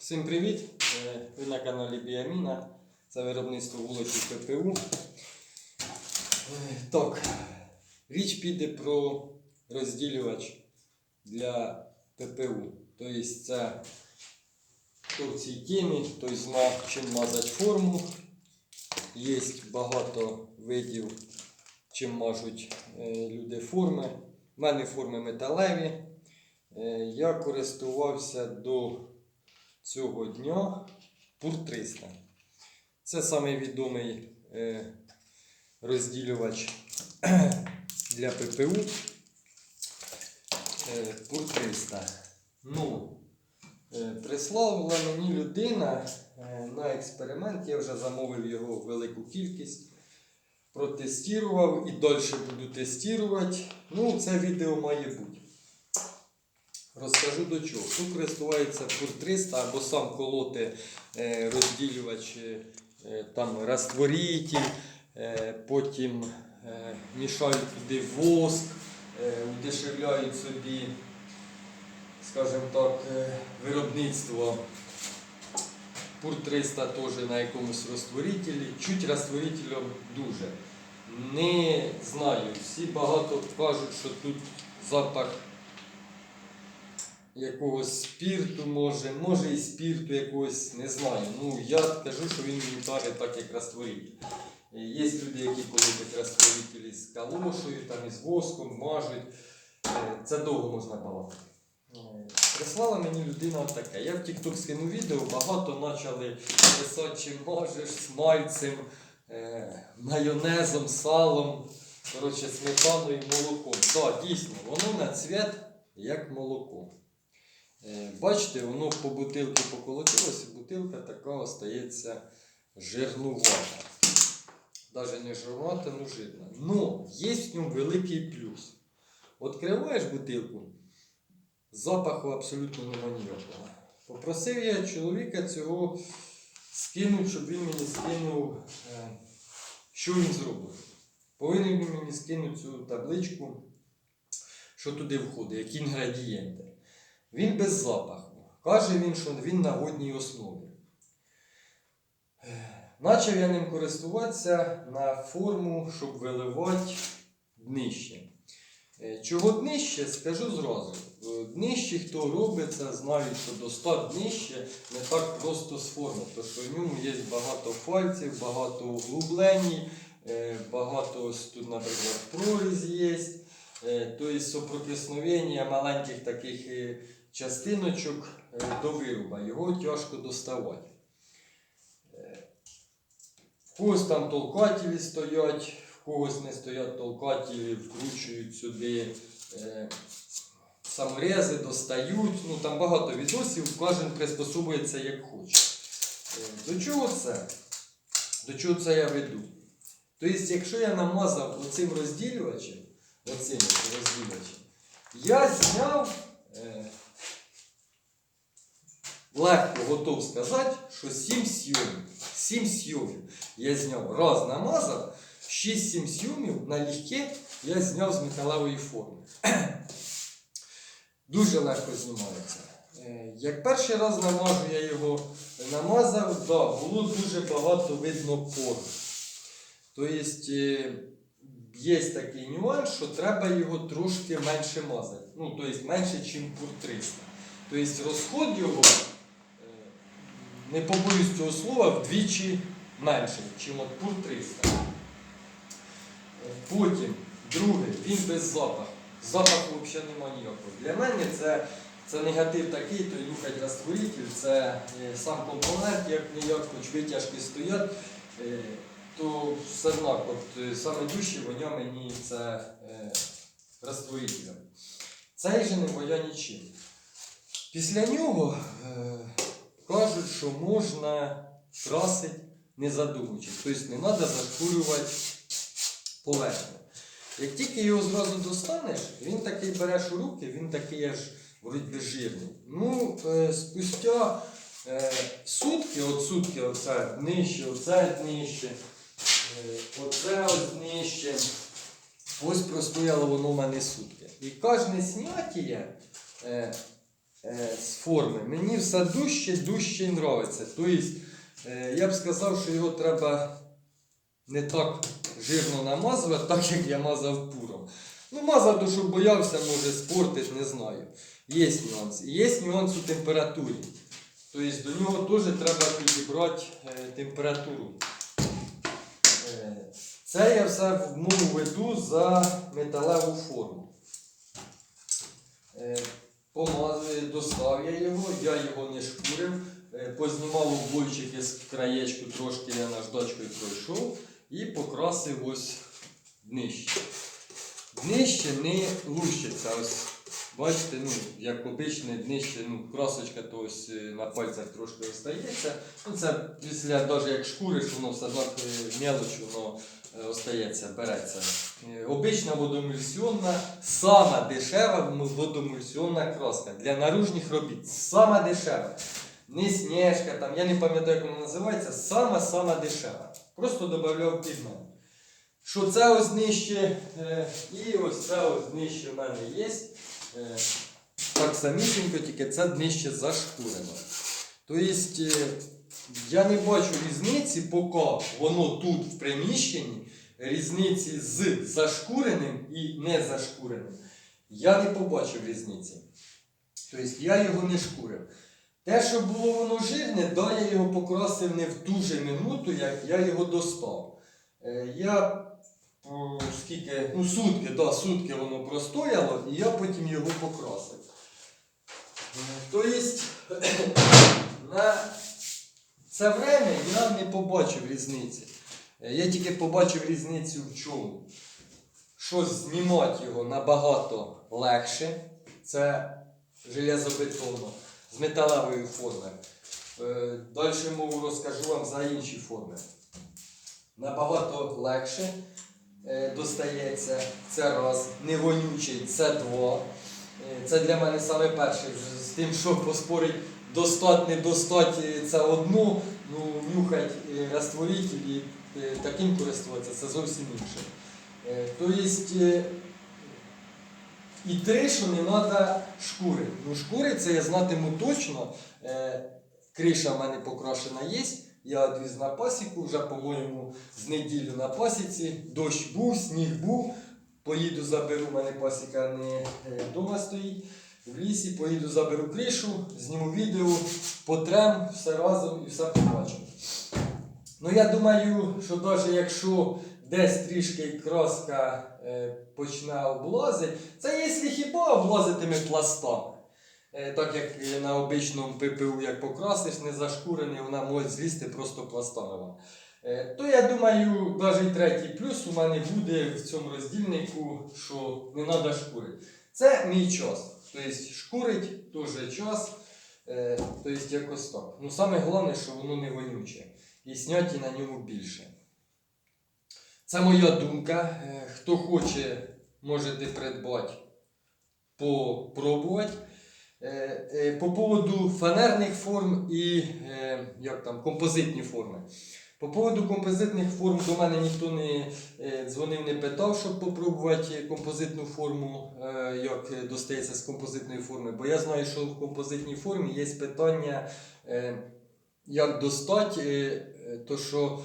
Всім привіт! Е, Ви на каналі Біаміна. Це виробництво вулиці ППУ. Е, Так, річ піде про розділювач для ППУ. Тобто це в цій темі, той знає, чим мазати форму. Є багато видів, чим мажуть е, люди форми. У мене форми металеві. Я користувався до цього дня Пур 300. Це самий відомий е, розділювач для ППУ. Е, Пур 300. Ну, е, прислала мені людина е, на експеримент. Я вже замовив його велику кількість. Протестував і далі буду тестувати. Ну, це відео має бути. Розкажу до чого. Хто користувається Пур 300 або сам колоти е, розділювач, е, там розтворитель, е, потім мішають туди воск, удешевляють собі, скажімо так, виробництво. Пур 300 теж на якомусь розтворителі, чуть розтворителем дуже. Не знаю, всі багато кажуть, що тут запах якогось спірту, може, може і спірту якогось, не знаю. Ну, я кажу, що він мені так, як розтворитель. Е, Є люди, які колотять розтворителі з калошею, там із воском, мажуть. Е, Це довго можна балакати. Е, Прислала мені людина таке. Я в TikTok скинув відео, багато почали писати, чим можеш, смальцем, майонезом, салом, коротше, сметаною і молоком. Так, дійсно, воно на цвіт як молоко. Е, Бачите, воно по бутилці поколотилося, бутилка така остається жирнувата. Навіть не жирнувата, але жирна. Ну, є в ньому великий плюс. Відкриваєш бутилку, запаху абсолютно немає ніякого. Попросив я чоловіка цього скинути, щоб він мені скинув, е, що він зробив. Повинен він мені скинути цю табличку, що туди входить, які інгредієнти. Він без запаху. Каже він, що він на водній основі. Почав я ним користуватися на форму, щоб виливати днище. Е, Чого днище, скажу зразу. Е, Днище, хто робить це, знають, що достати днище не так просто з форми, тому що в ньому є багато фальців, багато углублень, е, багато тут, наприклад, проріз є. Е, Тобто соприкосновення маленьких таких е, частиночок е, до вируба. Його тяжко доставати. Е, В когось там толкателі стоять, в когось не стоять толкателі, вкручують сюди е, саморези, достають. Ну, там багато відосів, кожен приспособується як хоче. До чого це? До чого це я веду? Тобто, якщо я намазав оцим розділювачем, оцим розділювачем, я зняв, е, легко готов сказати, що 7 сйомів. 7 сйомів я зняв. Раз намазав, 6-7 сйомів на легке я зняв з металевої форми. Дуже легко знімається. Е, Як перший раз намажу, я його намазав, да, було дуже багато видно пор. Тобто е, є такий нюанс, що треба його трошки менше мазати. Ну, тобто менше, ніж пур 300. Тобто розход його, не побоюсь цього слова, вдвічі менше, ніж от пур 300. Е, Потім, друге, він без запаху. Запаху взагалі немає ніякого. Для мене це, це негатив такий, то нюхать розтворитель, це е, сам компонент, як ніяк, хоч витяжки стоять, е, то все одно, е, саме дужче воня мені це розтворителем. Цей же не воня нічим. Після нього кажуть, що можна красити не задумуючись. Тобто не треба зашкурювати поверхню. Як тільки його зразу достанеш, він такий береш у руки, він такий аж вроді жирний. Ну, е, спустя е, сутки, от сутки, оце нижче, оце нижче, е, оце от нижче. Ось простояло воно в мене сутки. І кожне зняття е, е, з форми. Мені все дужче, дужче нравиться. Тобто, е, я б сказав, що його треба не так жирно намазувати, так як я мазав пуром. Ну, мазав, то боявся, може спортити, не знаю. Є нюанс. Є нюанс у температурі. Тобто до нього теж треба підібрати е, температуру. Е, Це я все в мову веду за металеву форму. Е, помаз- Достав я його, я його не шкурив, е, познімав обойчики з краєчку, трошки я наждачкою пройшов і покрасив ось нижче. Нижче не лущиться. Ось, бачите, ну, як обичне днище, ну, красочка то ось е, на пальцях трошки остається. Ну, це після, навіть як шкуриш, воно все одно е, мелоч, воно остається, береться. Е, Обична водомульсіонна, сама дешева водомульсіонна краска для наружних робіт. Сама дешева. Не сніжка, там, я не пам'ятаю, як вона називається, сама-сама дешева. Просто додавав пігмент. Що це ось нижче, е, і ось це ось в мене є. Е, так самісінько, тільки це нижче зашкурено. Тобто е, я не бачу різниці, поки воно тут в приміщенні, різниці з зашкуреним і не зашкуреним. Я не побачив різниці. Тобто я його не шкурив. Те, що було воно жирне, да, я його покрасив не в ту же минуту, як я його достав. Е, Я скільки, ну сутки, да, сутки воно простояло, і я потім його покрасив. Тобто на це время я не побачив різниці. Е, Я тільки побачив різницю в чому. Що знімати його набагато легше. Це железобетонно з металевої форми. Е, Далі мову розкажу вам за інші форми. Набагато легше е, достається. Це раз. Не вонючий, це два. Це для мене саме перше. З тим, що поспорить достать, не достать, е, це одно, ну нюхать е, розтворитель і е, таким користуватися, це зовсім інше. Тобто і три, що не треба шкури. Ну, шкури це я знатиму точно. Криша в мене покрашена є. Я відвіз на пасіку, вже, по-моєму, з неділю на пасіці. Дощ був, сніг був. Поїду заберу, в мене пасіка не вдома стоїть. В лісі поїду заберу кришу, зніму відео, потрем все разом і все побачимо. Ну я думаю, що навіть якщо десь трішки краска е, почне облазити, це якщо хіба облазитиме пластами. Е, так як на обичному ППУ, як покрасиш, не зашкурений, вона може злізти просто пластами. Е, То я думаю, навіть третій плюс у мене буде в цьому роздільнику, що не треба шкурити. Це мій час. Тобто шкурить теж час. Тобто якось так. Ну саме головне, що воно не вонюче. І сняті на ньому більше. Це моя думка. Е, Хто хоче, можете придбати, попробувати. Е, По поводу фанерних форм і як там, композитні форми. По поводу композитних форм до мене ніхто не е, дзвонив, не питав, щоб попробувати композитну форму, е, як достається з композитної форми. Бо я знаю, що в композитній формі є питання, е, як достати, то що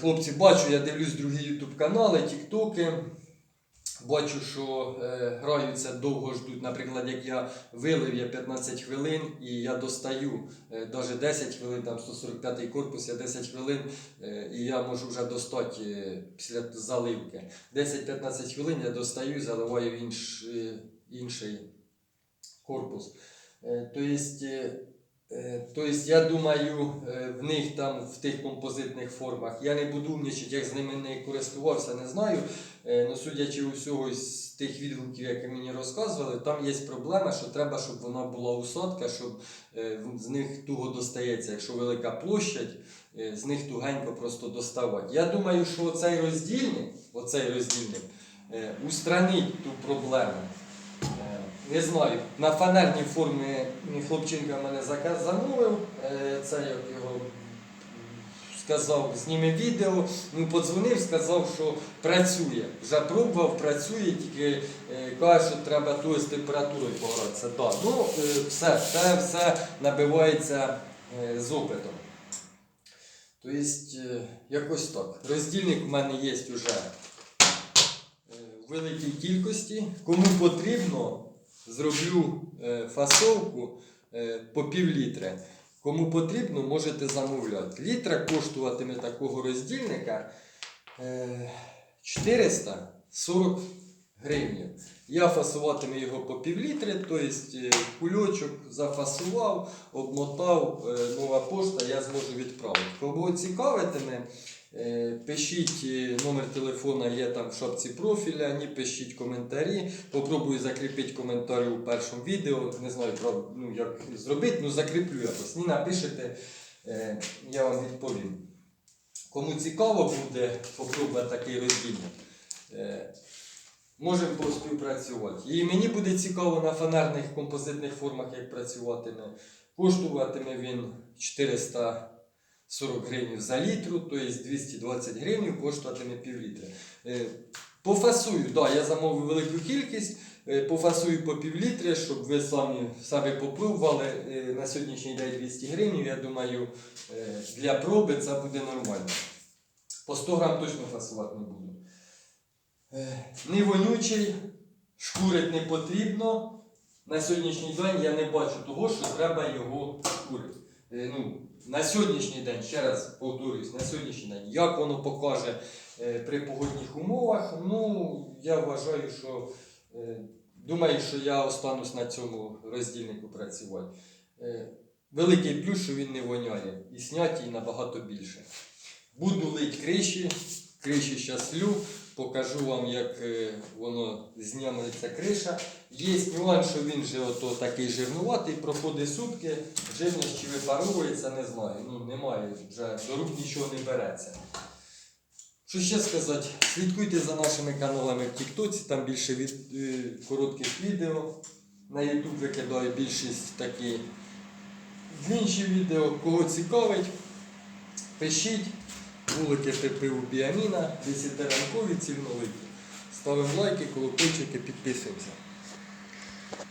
хлопці бачу, я дивлюсь другі ютуб канали, тіктоки. Бачу, що е, граються довго ждуть. Наприклад, як я вилив я 15 хвилин і я достаю е, навіть 10 хвилин, там 145-й корпус, я 10 хвилин, е, і я можу вже достати е, після заливки. 10-15 хвилин я достаю і заливаю інш, е, інший корпус. Е, е, е, тобто, я думаю, е, в них там в тих композитних формах я не буду умнічати, як з ними не користувався, не знаю. Е, Ну, судячи усього з тих відгуків, які мені розказували, там є проблема, що треба, щоб вона була усадка, щоб з них туго достається. Якщо велика площадь, з них тугенько просто доставати. Я думаю, що оцей роздільник, оцей роздільник устранить ту проблему. Не знаю, на фанерній формі хлопчинка мене заказ замовив. Е, Це як його, сказав, зніме відео. Ну, подзвонив, сказав, що працює. Вже пробував, працює, тільки е, каже, що треба тою з температурою погратися. Да. Ну, е, все, це все набивається з опитом. Тобто, якось так. Роздільник у мене є вже в великій кількості. Кому потрібно, зроблю е, фасовку е, по пів літри. Кому потрібно, можете замовляти. Літра коштуватиме такого роздільника е, 440 гривень. Я фасуватиму його по пів літри, тобто е, кульочок зафасував, обмотав, е, нова пошта, я зможу відправити. Кого цікавитиме, е, пишіть е, номер телефона, є там в шапці профіля, ні пишіть коментарі. Попробую закріпити коментарі у першому відео. Не знаю, ну, як зробити, ну закріплю якось. Ні, напишете, е, я вам відповім. Кому цікаво буде попробувати такий роздільник, е, можемо поспівпрацювати. І мені буде цікаво на фанерних композитних формах, як працюватиме. Коштуватиме він 440 гривень за літру, тобто 220 гривень коштуватиме пів літра. Е, Пофасую, да, я замовив велику кількість, е, пофасую по пів літри, щоб ви самі себе попробували. Е, На сьогоднішній день 200 гривень, я думаю, для проби це буде нормально. По 100 грам точно фасувати не буду. Не вонючий, шкурить не потрібно. На сьогоднішній день я не бачу того, що треба його шкурити. Е, Ну, на сьогоднішній день, ще раз повторюсь, на сьогоднішній день, як воно покаже е, при погодних умовах, ну, я вважаю, що е, думаю, що я останусь на цьому роздільнику працювати. Великий плюс, що він не воняє. І снятій набагато більше. Буду лить криші, криші зараз лю, покажу вам, як е, воно знімається криша. Є нюанс, що він же ото такий жирнуватий, проходить сутки, жирність чи випаровується, не знаю. Ну, немає, вже до рук нічого не береться. Що ще сказати? Слідкуйте за нашими каналами в Тіктоці, там більше від, е, коротких відео. На YouTube викидаю більшість такі інші відео. Кого цікавить, пишіть. Вулики ППУ Біаміна, десятиранкові цільновиті. Ставимо лайки, колокольчики, підписуємося.